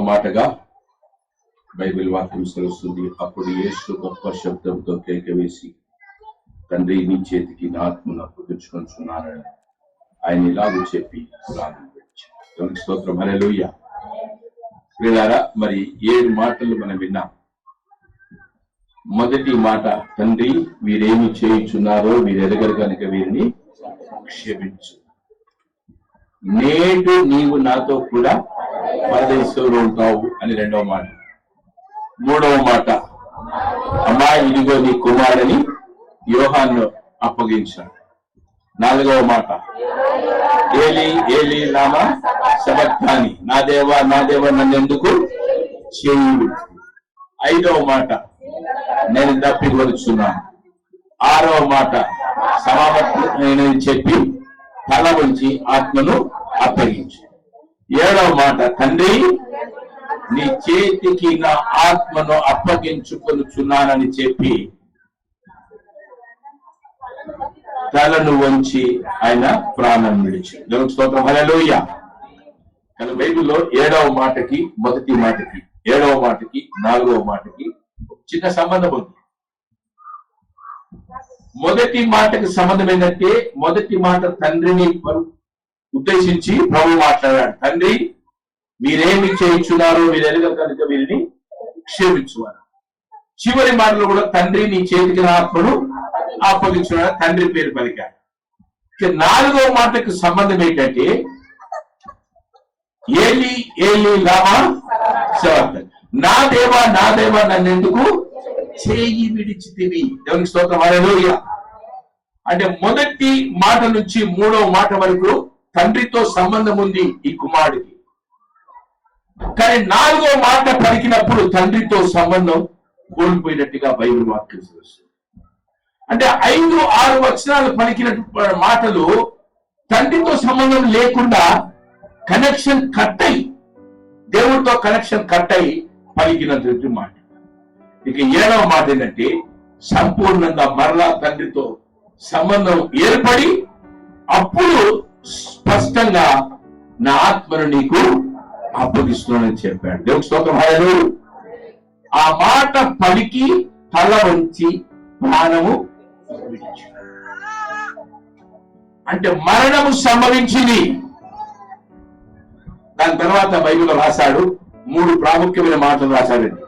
మాటగా బైబిల్ వాక్యం సెలవుస్తుంది. అప్పుడు యేసు గొప్ప శబ్దంతో కేక వేసి తండ్రి నీ చేతికి నా ఆత్మను అప్పగించుకొంచున్నానని ఆయన ఇలాగూ చెప్పి ప్రాణం విడిచారు దేవునికి స్తోత్రం. హల్లెలూయా. వీళ్ళారా మరి ఏడు మాటలు మనం విన్నాం. మొదటి మాట తండ్రి వీరేమి చేయించున్నారో వీరు ఎదగరు కనుక వీరిని క్షమించు. నేడు నీవు నాతో కూడా పరదేశంలో ఉంటావు అని రెండవ మాట. మూడవ మాట అమ్మా ఇదిగో నీ కుమారుని యోహాన్ను అప్పగించాడు నాలుగవ మాట ఏలి ఏలి నామ శబక్తాని నా దేవా నా దేవ నన్ను ఎందుకు చేయుడు? ఐదవ మాట నేను తప్పికొలుచున్నాను ఆరవ మాట సమాపత్తి చెప్పి తల ఉంచి ఆత్మను అప్పగించు. ఏడవ మాట తండ్రి నీ చేతికి నా ఆత్మను అప్పగించుకొనుచున్నానని చెప్పి తలను వంచి ఆయన ప్రాణం విడిచి. దేవునికి స్తోత్రం. హలోయ కానీ బైబిల్లో ఏడవ మాటకి మొదటి మాటకి ఏడవ మాటకి నాలుగవ మాటకి చిన్న సంబంధం ఉంది. మొదటి మాటకి సంబంధం ఏంటంటే మొదటి మాట తండ్రిని ఉద్దేశించి ప్రభు మాట్లాడాడు. తండ్రి మీరేమి చేయించున్నారో మీరు ఎరగరు కనుక వీరిని క్షేమించున్నారు చివరి మాటలు కూడా తండ్రి నీ చేతికి నా ఆత్మను అప్పగించున్నాడు తండ్రి పేరు పలికాడు. ఇక నాలుగో మాటకు సంబంధం ఏంటంటే ఏలి ఏలి లామా శవక్త నా దేవా నా దేవా నన్ను ఎందుకు చేయి విడిచితివి? దేవునికి స్తోత్రం. హల్లెలూయా. అంటే మొదటి మాట నుంచి మూడో మాట వరకు తండ్రితో సంబంధం ఉంది ఈ కుమారుడికి. కానీ నాలుగో మాట పలికినప్పుడు తండ్రితో సంబంధం కోల్పోయినట్టుగా బైబిల్ వాక్యం తెలుస్తుంది అంటే ఐదు ఆరు వచనాలు పలికిన మాటలు తండ్రితో సంబంధం లేకుండా కనెక్షన్ కట్ అయి దేవుడితో కనెక్షన్ కట్ అయి పలికినటువంటి మాట. ఇక ఏడవ మాట ఏంటంటే సంపూర్ణంగా మరలా తండ్రితో సంబంధం ఏర్పడి అప్పుడు స్పష్టంగా నా ఆత్మను నీకు అప్పగిస్తున్నానని చెప్పాడు. దేవుడు స్తోత్రం. హాయలు ఆ మాట పలికి తల వంచి ప్రాణము అంటే మరణము సంభవించింది. దాని తర్వాత బైబిల్ రాశాడు మూడు ప్రాముఖ్యమైన మాటలు రాశాడండి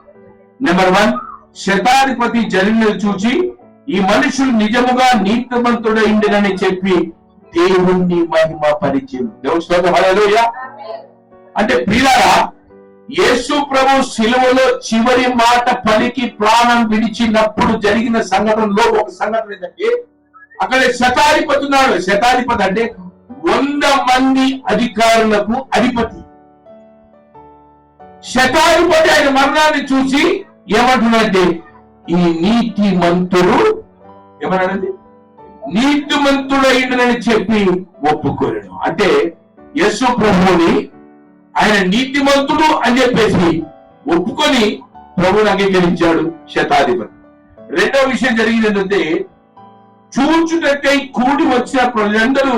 నెంబర్ వన్ శతాధిపతి జనులను చూచి ఈ మనుషులు నిజముగా నీతిమంతుడైండినని చెప్పి దేవుణ్ణి మహిమ పరిచయం. దేవుని స్తోత్రం అంటే ప్రియులారా యేసు ప్రభు శిలువలో చివరి మాట పలికి ప్రాణం విడిచినప్పుడు జరిగిన సంఘటనలో ఒక సంఘటన ఏంటంటే అక్కడ శతాధిపతి ఉన్నాడు. శతాధిపతి అంటే వంద మంది అధికారులకు అధిపతి. శతాధిపతి ఆయన మరణాన్ని చూసి ఏమంటున్నాడంటే ఈ నీతి మంతుడు ఏమన్నాడండి నీతిమంతుడైనని చెప్పి ఒప్పుకోలేను అంటే యశు ప్రభువుని ఆయన నీతిమంతుడు అని చెప్పేసి ఒప్పుకొని ప్రభుని అంగీకరించాడు శతాధిపతి. రెండవ విషయం జరిగింది ఏంటంటే చూచుటకై కూడి వచ్చిన ప్రజలందరూ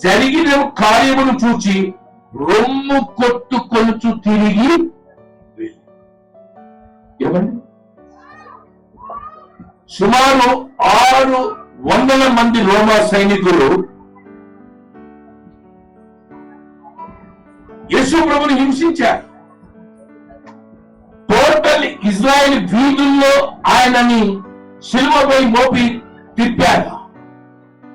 జరిగిన కార్యమును చూచి రొమ్ము కొట్టుకొనుచు తిరిగి ఏమండి సుమారు ఆరు వందల మంది రోమా సైనికులు యేసు ప్రభుని హింసించారు. టోటల్ ఇజ్రాయెల్ వీధుల్లో ఆయనని సిల్వపై మోపి తిప్పారు.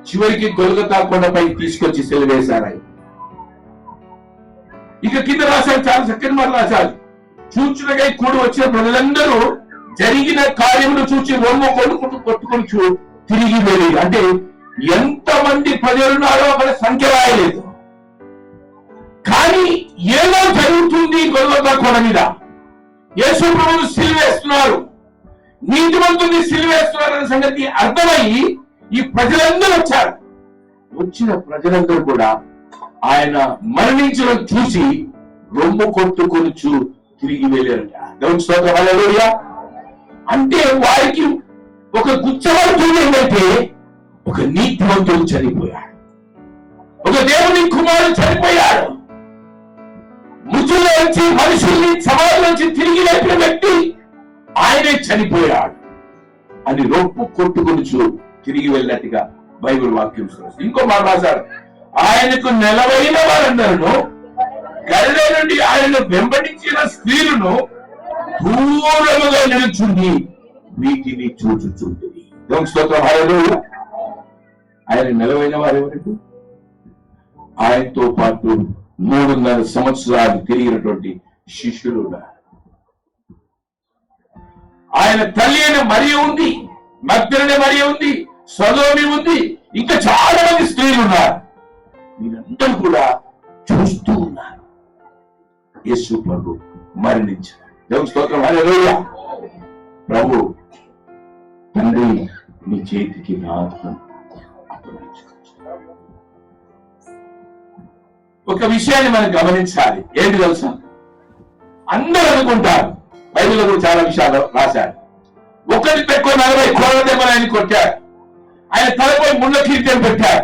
చివరికి గొలగతా కొండపై తీసుకొచ్చి సెలవేశారు ఆయన. ఇక కింద రాశారు చాలా చక్కని మాట రాశారు. చూచునగా కూడి వచ్చిన ప్రజలందరూ జరిగిన కార్యమును చూచి రొమ్ము కొడుకుంటూ కొట్టుకొని చూ తిరిగి వెళ్ళి అంటే ఎంతమంది ప్రజలున్నారో అక్కడ సంఖ్య రాయలేదు. కానీ ఏదో జరుగుతుంది గొల్లత కొడ మీద. యేసు ప్రభువు సిలివేస్తున్నారు నీతిమంతుని సిలివేస్తున్నారు అనే సంగతి అర్థమయ్యి ఈ ప్రజలందరూ వచ్చారు. వచ్చిన ప్రజలందరూ కూడా ఆయన మరణించడం చూసి రొమ్ము కొట్టుకొనుచు తిరిగి వెళ్ళారట. దేవుని స్తోత్రం. అంటే వారికి ఒక గుచ్చవంతుడు ఏంటంటే ఒక నీతివంతుడు చనిపోయాడు. ఒక దేవుని కుమారుడు చనిపోయాడు. మృతుల్లో నుంచి మనుషుల్ని సమాజం నుంచి తిరిగి లేపిన వ్యక్తి ఆయనే చనిపోయాడు అని రొప్పు కొట్టుకొనుచు తిరిగి వెళ్ళినట్టుగా బైబిల్ వాక్యం చూస్తుంది. ఇంకో మాట రాశాడు. ఆయనకు నెలవైన వారందరూ గల్లె నుండి ఆయన వెంబడించిన స్త్రీలను దూరముగా నిలుచుంది వీటిని చూచుచుంటుంది దేవుని స్తోత్రం. హల్లెలూయా. ఆయన నిలవైన వారు ఎవరండి? ఆయనతో పాటు మూడున్నర సంవత్సరాలు తిరిగినటువంటి శిష్యులు ఉన్నారు. ఆయన తల్లి అయిన మరి ఉంది మగ్ధులనే మరి ఉంది సదోమి ఉంది ఇంకా చాలా మంది స్త్రీలు ఉన్నారు. మీరందరూ కూడా చూస్తూ ఉన్నారు. యేసు ప్రభు మరణించారు. దేవుని స్తోత్రం. హల్లెలూయా ప్రభు నీ చేతికి నా ఒక విషయాన్ని మనం గమనించాలి. ఏంటి తెలుసా? అందరూ అనుకుంటారు. బైబిల్లో కూడా చాలా విషయాలు రాశారు. ఒకటి తక్కువ నలభై కోట్ల దెబ్బలు ఆయన కొట్టారు ఆయన తలపై ముళ్ళ కీర్తన పెట్టారు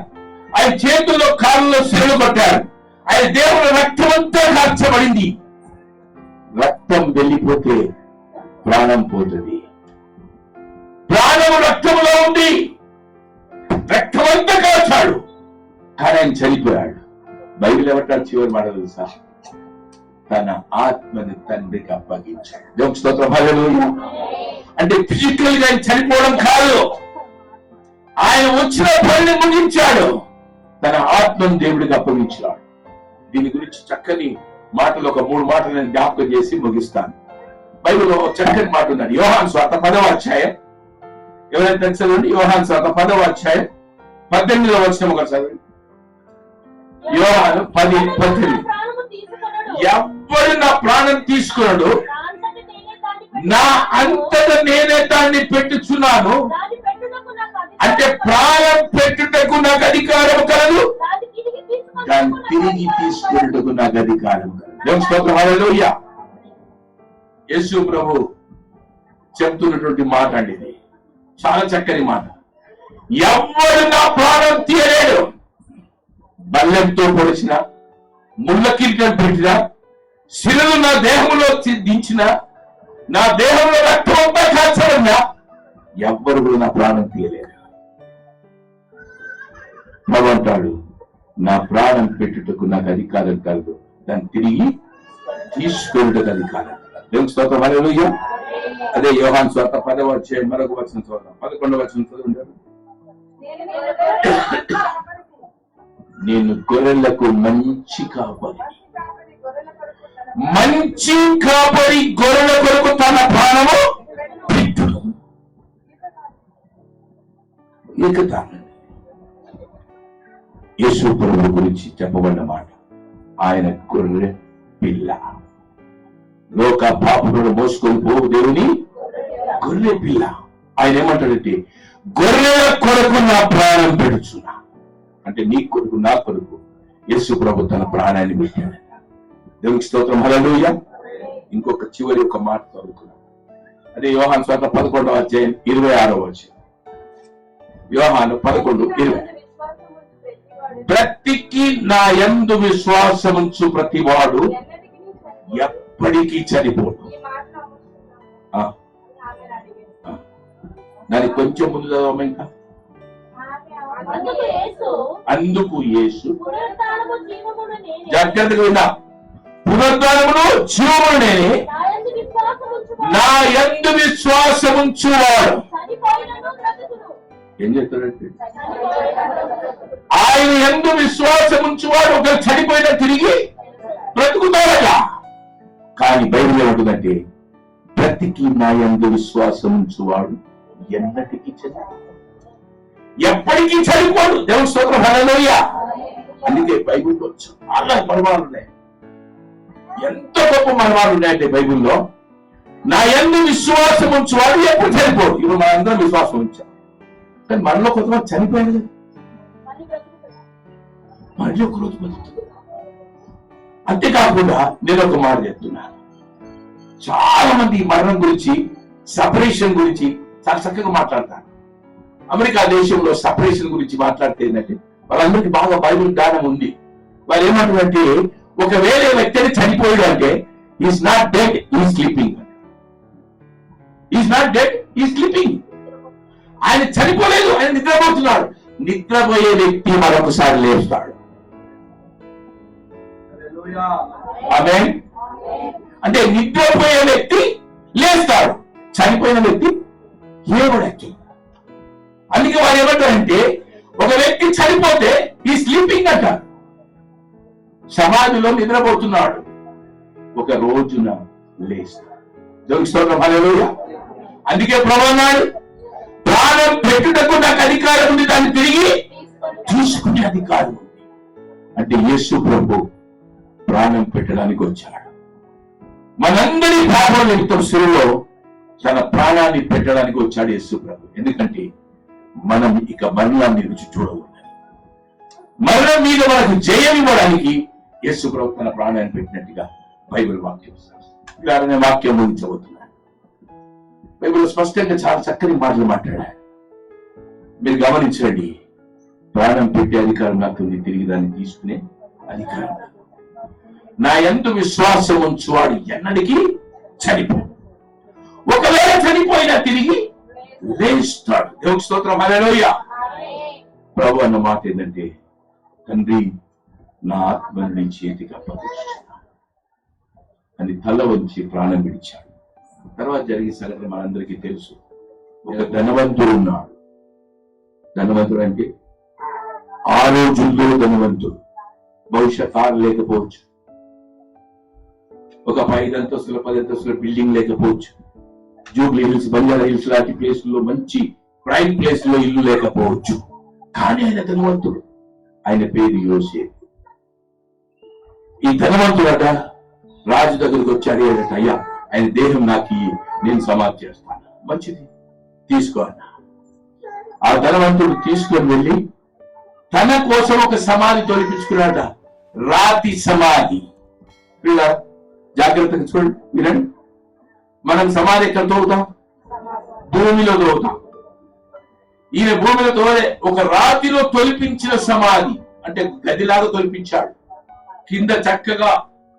ఆయన చేతుల్లో కాళ్ళలో సెలవు కొట్టారు ఆయన దేవుడు రక్తమంతా కార్చబడింది. రక్తం వెళ్ళిపోతే ప్రాణం పోతుంది. ప్రాణము రక్తములో ఉంది. రక్తమంతా కాచాడు కానీ ఆయన చనిపోయాడు. బైబిల్ ఏమంటాడు చివరి మాట తెలుసా? తన ఆత్మని తండ్రికి అప్పగించాడు. దేవుని స్తోత్రం. అంటే ఫిజికల్గా ఆయన చనిపోవడం కాదు. ఆయన వచ్చిన పనిని ముగించాడు. తన ఆత్మను దేవుడికి అప్పగించాడు. దీని గురించి చక్కని మాటలు ఒక మూడు మాటలు నేను జ్ఞాపకం చేసి ముగిస్తాను. బైబిల్లో ఒక చక్కని మాట ఉన్నది. యోహాన్ స్వార్థ పదవ అధ్యాయం ఎవరైనా తెలుసండి యోహాన్ స్వాత పదవ అధ్యాయం పద్దెనిమిదవ వచ్చిన ఒక చదవండి. యోహాను పది పద్దెనిమిది. ఎవ్వడు నా ప్రాణం తీసుకున్నాడు? నా అంతట నేనే దాన్ని పెట్టుచున్నాను. అంటే ప్రాణం పెట్టుటకు నాకు అధికారం కలదు? దాన్ని తిరిగి నాకు తీసుకున్నట్టుకు నాకు అధికారం కలదు. స్తోత్రం. యేసు ప్రభు చెప్తున్నటువంటి మాట అండి ఇది. చాలా చక్కని మాట. ఎవ్వడు నా ప్రాణం తీయలేడు. బల్లెంతో పొడిచిన ముళ్ళ కిరీటం పెట్టిన శిలు నా దేహంలో దించిన నా దేహంలో రక్తం అంతా ఎవ్వరు కూడా నా ప్రాణం తీయలేరు. ప్రభు అంటాడు నా ప్రాణం పెట్టుటకు నాకు అధికారం కలదు దాన్ని తిరిగి తీసుకున్నట్టుకు అధికారం దేవుని స్తోత్రం హల్లెలూయా అదే యోహాన్ స్వార్థ పదవ వచ్చే మరొక వచ్చిన చూద్దాం. పదకొండవ వచ్చిన చదవండి నేను గొర్రెలకు మంచి కాపరి. మంచి కాపరి గొర్రెల కొరకు తన ప్రాణము పెట్టును ఇక యేసు గురించి చెప్పబడిన మాట. ఆయన గొర్రె పిల్ల. లోక పాపుడు మోసుకొని పోవు దేవుని. గొర్రె పిల్ల. ఆయన ఏమంటాడంటే గొర్రెల కొరకు నా ప్రాణం పెడుచున్నా. అంటే నీ కొరకు నా కొరకు యేసు ప్రభు తన ప్రాణాన్ని పెట్టాడు దేవునికి స్తోత్రం. హల్లెలూయా. ఇంకొక చివరి ఒక మాట చదువుకున్నాం అదే యోహాన్ స్వాత పదకొండవ అధ్యాయం ఇరవై ఆరో వచ్చి యోహాను పదకొండు ఇరవై. ప్రతికి నా యందు విశ్వాసముంచు ప్రతివాడు ఎప్పటికీ చనిపోడు. దానికి కొంచెం ముందు చదవమ్మా ఇంకా? అందుకు యేసు. అందుకు యేసు. పునరుత్థానము జీవమును నేనే. జాగ్రత్తగా విన్నా. పునరుద్ధానమును జీవమును నేనే. నా యందు విశ్వాసముంచువాడు చనిపోయినను బ్రతుకును. ఏం చెప్తాడంటే. ఆయన ఎందు విశ్వాసం ఉంచువాడు. ఒక చనిపోయిన తిరిగి బ్రతుకుతాడట. ఏమంటుందంటే బ్రతికి నాయందు విశ్వాసం ఉంచువాడు ఎన్నటికి చదువు ఎప్పటికీ చదువుకోడు దేవుని స్తోత్రం. హల్లెలూయా. అందుకే బైబుల్లో చాలా మర్మాలు ఉన్నాయి. ఎంత గొప్ప మర్మాలు ఉన్నాయంటే బైబుల్లో నా ఎందు విశ్వాసం ఉంచువాడు ఎప్పుడు చనిపోడు ఇప్పుడు మనందరం విశ్వాసం ఉంచాం. కానీ మనలో కొంతమంది చనిపోయింది మళ్ళీ బ్రతుకుతాడు. మళ్ళీ ఒక రోజు బతుకుతుంది అంతేకాకుండా నేను ఒక మాట చెప్తున్నాను. చాలా మంది ఈ మరణం గురించి సపరేషన్ గురించి చాలా చక్కగా మాట్లాడతారు. అమెరికా దేశంలో సపరేషన్ గురించి మాట్లాడితే ఏంటంటే వాళ్ళందరికీ బాగా బైబిల్ జ్ఞానం ఉంది. వాళ్ళు ఏమంటారంటే ఒక వేరే వ్యక్తిని చనిపోయాడు అంటే is not dead he sleeping is not dead he sleeping ఆయన చనిపోలేదు ఆయన నిద్రపోతున్నాడు. నిద్రపోయే వ్యక్తి మరొకసారి లేస్తాడు. అంటే నిద్రపోయే వ్యక్తి లేస్తాడు. చనిపోయిన వ్యక్తి లేవడెక్కి అందుకే వారు ఏమంటారంటే ఒక వ్యక్తి చనిపోతే ఈ స్లీపింగ్ అంటారు సమాధిలో నిద్రపోతున్నాడు. ఒక రోజున లేస్తాడు. అందుకే ప్రభు ప్రాణం పెట్టుటకు నాకు అధికారం ఉంది. దాన్ని తిరిగి తీసుకునే అధికారం ఉంది. అంటే యేసు ప్రభు ప్రాణం పెట్టడానికి వచ్చాడు. మనందరి పాపం నిమిత్తం శిలువలో తన ప్రాణాన్ని పెట్టడానికి వచ్చాడు యేసు ప్రభు. ఎందుకంటే మనం ఇక మరణాన్ని రుచి చూడకూడదు. మరణం మీద మనకు జయం ఇవ్వడానికి యేసు ప్రభు తన ప్రాణాన్ని పెట్టినట్టుగా బైబిల్ వాక్యం ఇలా వాక్యం ముగించబోతున్నాడు బైబిల్ స్పష్టంగా చాలా చక్కని మాటలు మాట్లాడాడు మీరు గమనించండి ప్రాణం పెట్టే అధికారం నాకు తిరిగి దాన్ని తీసుకునే అధికారం నా ఎందు విశ్వాసం ఉంచువాడు ఎన్నటికీ చనిపో ఒకవేళ చనిపోయినా తిరిగి లేస్తాడు దేవునికి స్తోత్రం. హల్లెలూయా. ప్రభు అన్న మాట ఏంటంటే తండ్రి నా ఆత్మని నీ చేతికి అప్పగిస్తున్నాను అని తల వంచి ప్రాణం విడిచాడు. తర్వాత జరిగే సంగతి మనందరికీ తెలుసు. ఒక ధనవంతుడు ఉన్నాడు. ధనవంతుడు అంటే ఆ రోజుల్లో ధనవంతుడు. బహుశా కారు లేకపోవచ్చు ఒక ఐదు అంతస్తుల పది అంతస్తుల బిల్డింగ్ లేకపోవచ్చు. జూబ్లీ హిల్స్ బంజారా హిల్స్ లాంటి ప్లేస్లో మంచి ప్రైమ్ ప్లేస్లో ఇల్లు లేకపోవచ్చు. కానీ ఆయన ధనవంతుడు. ఆయన పేరు యోసేపు. ఈ ధనవంతుడట రాజు దగ్గరికి వచ్చాడు అడిగాడట అయ్యా ఆయన దేహం నాకు నేను సమాధి చేస్తాను. మంచిది. తీసుకో అన్న. ఆ ధనవంతుడు తీసుకొని వెళ్ళి తన కోసం ఒక సమాధి తొలిపించుకున్నాడ రాతి సమాధి. పిల్ల జాగ్రత్తగా చూడండి వినండి. మనం సమాధి ఎక్కడ తోగుతాం భూమిలో తోగుతాం ఈయన భూమిలో తోడే ఒక రాతిలో తొలిపించిన సమాధి అంటే గదిలాగా తొలిపించాడు. కింద చక్కగా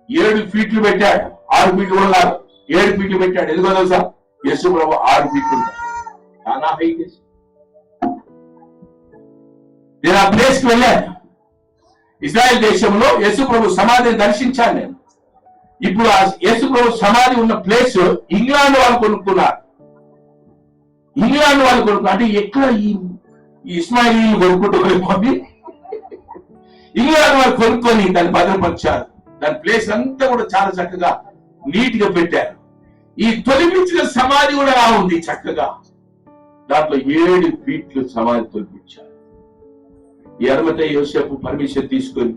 ఏడు ఫీట్లు పెట్టాడు ఆరు ఫీట్లు కూడా ఏడు ఫీట్లు పెట్టాడు. ఎందుకో తెలుసా? యశు ప్రభు ఆరు ఫీట్లు చాలా హైట్ నేను ఆ ప్లేస్కి వెళ్ళాను. ఇజ్రాయెల్ దేశంలో యేసు ప్రభు సమాధిని దర్శించాను నేను. ఇప్పుడు ఆ యేసుప్రభు సమాధి ఉన్న ప్లేస్ ఇంగ్లాండ్ వాళ్ళు కొనుక్కున్నారు. ఇంగ్లాండ్ వాళ్ళు కొనుక్కున్నారు. అంటే ఎక్కడ ఈ ఇస్మాయిల్ కొనుక్కుంటూ ఇంగ్లాండ్ వాళ్ళు కొనుక్కొని దాన్ని భద్రపరిచారు. దాని ప్లేస్ అంతా కూడా చాలా చక్కగా నీట్గా పెట్టారు. ఈ తొలిపించిన సమాధి కూడా రా ఉంది చక్కగా. దాంట్లో ఏడు ఫీట్లు సమాధి తొలిపించారు. ఈ యోసేపు పర్మిషన్ తీసుకొని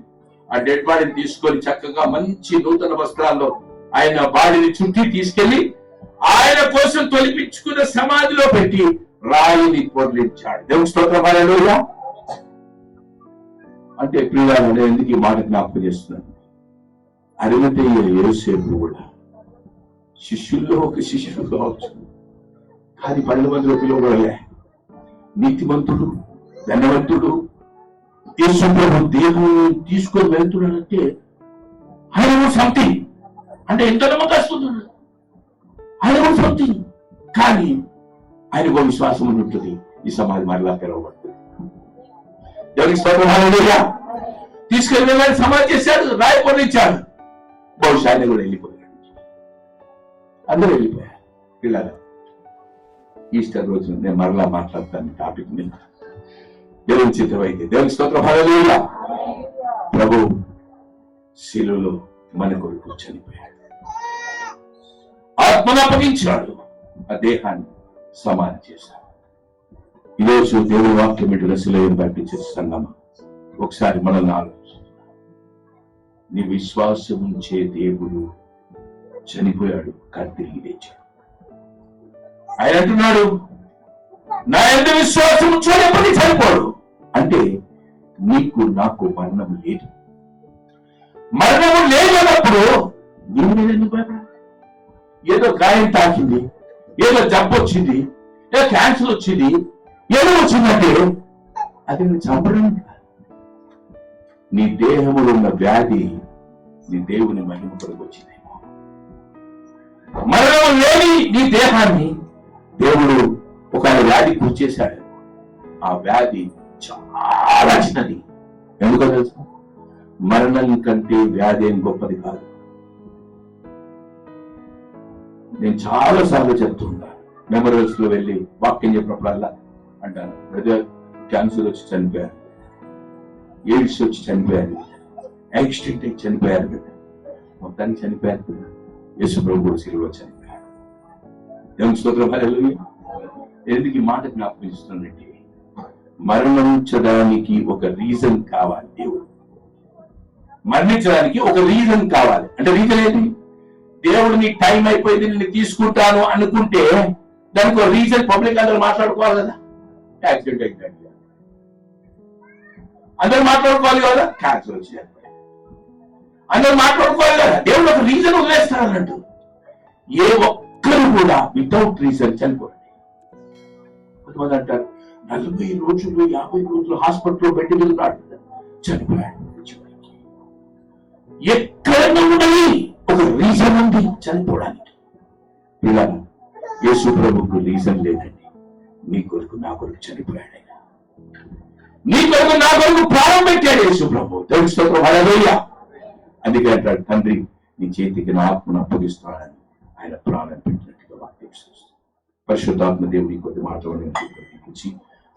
ఆ డెడ్ బాడీని తీసుకొని చక్కగా మంచి నూతన వస్త్రాల్లో ఆయన బాడీని చుట్టి తీసుకెళ్ళి ఆయన కోసం తొలిపించుకున్న సమాధిలో పెట్టి రాయిని పొడిలించాడు దేవుడు స్తోత్రం అంటే ప్రియాలు ఎందుకు ఈ మాట జ్ఞాపకం చేస్తున్నాను? అరిమతయ్య యోసేపు కూడా శిష్యుల్లో ఒక శిష్యుడు కావచ్చు. కానీ పన్నెండు మందిలో పిలువబడలే నీతిమంతుడు ధనవంతుడు యేసు ప్రభు దేహం తీసుకొని వెళ్తున్నాడంటే ఆయన సంథింగ్ అంటే ఎంత నమ్మకస్తుంది ఆయన సంథింగ్ కానీ ఆయనకు ఒక విశ్వాసం ఉంటుంది. ఈ సమాధి మరలా తెరవబడుతుంది. దేవునికి స్తోత్రం. తీసుకెళ్ళి వెళ్ళాడు సమాధి చేశాడు రాయి పొందించాడు బహుశా ఆయన కూడా వెళ్ళిపోయాడు. అందరూ వెళ్ళిపోయారు. పిల్లలు ఈస్టర్ రోజు నేను మరలా మాట్లాడతాను టాపిక్ మీద. దేవుని చిత్తమైంది దేవుని స్తోత్రం. హల్లెలూయా. ప్రభు శిలువలో మన కొరకు చనిపోయాడు. ఆత్మను అప్పగించాడు. ఆ దేహాన్ని సమాధి చేశాడు. ఈరోజు దేవుని వాక్యం ఇటు శిలయం పంపించే సంగమ. ఒకసారి మనల్ని ఆలోచించు. నీ విశ్వాసం ఉంచే దేవుడు చనిపోయాడు కానీ తిరిగి లేచాడు. ఆయన అంటున్నాడు నా ఎందు విశ్వాసం చూడప్పటి చనిపోడు. అంటే నీకు నాకు మరణం లేదు. మరణము లేదన్నప్పుడు నేను ఎందుకు భయపడాలి? ఏదో గాయం తాకింది ఏదో జబ్బు వచ్చింది ఏదో క్యాన్సర్ వచ్చింది ఏదో వచ్చిందంటే అది నేను చంపడం నీ దేహంలో ఉన్న వ్యాధి నీ దేవుని మహిమ కొరకు వచ్చిందేమో. మరణం లేని నీ దేహాన్ని దేవుడు ఒక వ్యాధి కూర్చేశాడు ఆ వ్యాధి చాలా చిన్నది. ఎందుకో తెలుసు? మరణం కంటే వ్యాధి ఏం గొప్పది కాదు. నేను చాలా సార్లు చెప్తుంటా మెమోరియల్స్లో వెళ్ళి వాక్యం చెప్పినప్పుడల్లా అంటాను బ్రదర్ క్యాన్సర్ వచ్చి చనిపోయారు. ఎయిడ్స్ వచ్చి చనిపోయారు? యాక్సిడెంట్ అయి చనిపోయారు కదా. మొత్తానికి చనిపోయారు కదా. యేసు ప్రభు కూడా చనిపోయారు స్తోత్రం. ఎందుకు ఈ మాట జ్ఞాపకం మరణించడానికి ఒక రీజన్ కావాలి దేవుడు. మరణించడానికి ఒక రీజన్ కావాలి. అంటే రీజన్ ఏంటి? దేవుడు నీ టైం అయిపోయింది నేను తీసుకుంటాను అనుకుంటే దానికి ఒక రీజన్ పబ్లిక్ అందరూ మాట్లాడుకోవాలి కదా. యాక్సిడెంట్ అయిందండి అందరూ మాట్లాడుకోవాలి కదా? క్యాన్సర్ వచ్చింది అందరూ మాట్లాడుకోవాలి కదా? దేవుడు ఒక రీజన్ వదిలేస్తారు అన్నట్టు ఏ ఒక్కరు కూడా వితౌట్ రీజన్ చనిపోండి కొంతమంది అంటారు నలభై రోజులు యాభై రోజులు హాస్పిటల్లో బెడ్ మీద చనిపోయాడు. ఎక్కడైనా ఉండని ఒక రీజన్ ఉంది. చనిపోవడానికి. ఇలా యేసు ప్రభుకు రీజన్ లేదండి. నీ కొరకు నా కొరకు చనిపోయాడు ఆయన. నీ కొరకు నా కొరకు ప్రాణం పెట్టాడు యేసు ప్రభు దేవుని స్తోత్రం. హల్లెలూయా. అందుకే అంటాడు తండ్రి నీ చేతికి నా ఆత్మను అప్పగిస్తాడని ఆయన ప్రాణం పెట్టినట్టుగా వాక్యం చేస్తుంది పరిశుద్ధాత్మ దేవుడి కొద్ది మాటలను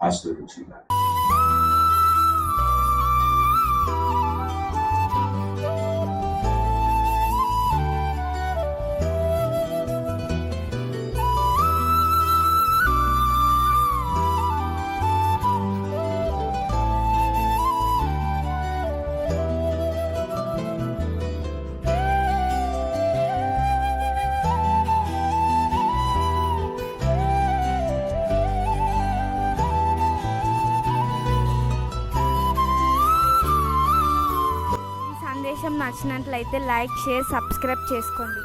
ఆశీర్వదించిందా నచ్చినట్లయితే లైక్ షేర్ సబ్స్క్రైబ్ చేసుకోండి.